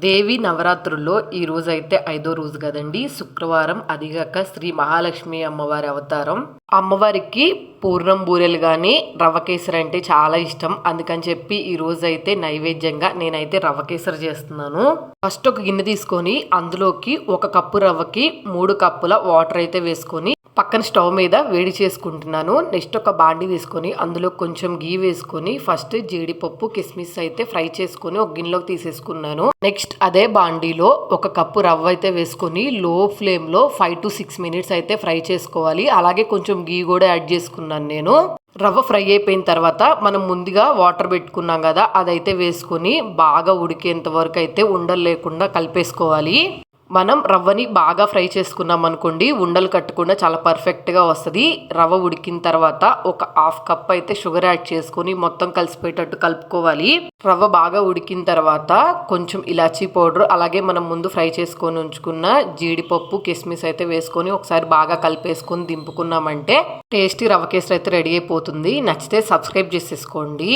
దేవి నవరాత్రుల్లో ఈ రోజు అయితే ఐదో రోజు కదండి. శుక్రవారం అదిగాక శ్రీ మహాలక్ష్మి అమ్మవారి అవతారం. అమ్మవారికి పూర్ణం బూరెలు కానీ రవ్వ కేసరి అంటే చాలా ఇష్టం. అందుకని చెప్పి ఈ రోజు అయితే నైవేద్యంగా నేనైతే రవ్వ కేసరి చేస్తున్నాను. ఫస్ట్ ఒక గిన్నె తీసుకొని అందులోకి ఒక కప్పు రవ్వకి మూడు కప్పుల వాటర్ అయితే వేసుకొని పక్కన స్టవ్ మీద వేడి చేసుకుంటున్నాను. నెక్స్ట్ ఒక బాండి తీసుకొని అందులో కొంచెం గీ వేసుకొని ఫస్ట్ జీడిపప్పు కిస్మిస్ అయితే ఫ్రై చేసుకొని ఒక గిన్నెలోకి తీసేసుకున్నాను. నెక్స్ట్ అదే బాండీలో ఒక కప్పు రవ్వ అయితే వేసుకొని లో ఫ్లేమ్లో ఫైవ్ టు సిక్స్ మినిట్స్ అయితే ఫ్రై చేసుకోవాలి. అలాగే కొంచెం గీ కూడా యాడ్ చేసుకున్నాను నేను. రవ్వ ఫ్రై అయిపోయిన తర్వాత మనం ముందుగా వాటర్ పెట్టుకున్నాం కదా అదైతే వేసుకొని బాగా ఉడికేంత వరకు అయితే ఉండలు లేకుండా కలిపేసుకోవాలి. మనం రవ్వని బాగా ఫ్రై చేసుకున్నాం అనుకోండి ఉండలు కట్టకుండా చాలా పర్ఫెక్ట్గా వస్తుంది. రవ్వ ఉడికిన తర్వాత ఒక హాఫ్ కప్ అయితే షుగర్ యాడ్ చేసుకొని మొత్తం కలిసిపోయేటట్టు కలుపుకోవాలి. రవ్వ బాగా ఉడికిన తర్వాత కొంచెం ఇలాచీ పౌడర్ అలాగే మనం ముందు ఫ్రై చేసుకొని ఉంచుకున్న జీడిపప్పు కిస్మిస్ అయితే వేసుకొని ఒకసారి బాగా కలిపేసుకొని దింపుకున్నామంటే టేస్టీ రవ్వ కేసరి అయితే రెడీ అయిపోతుంది. నచ్చితే సబ్స్క్రైబ్ చేసేసుకోండి.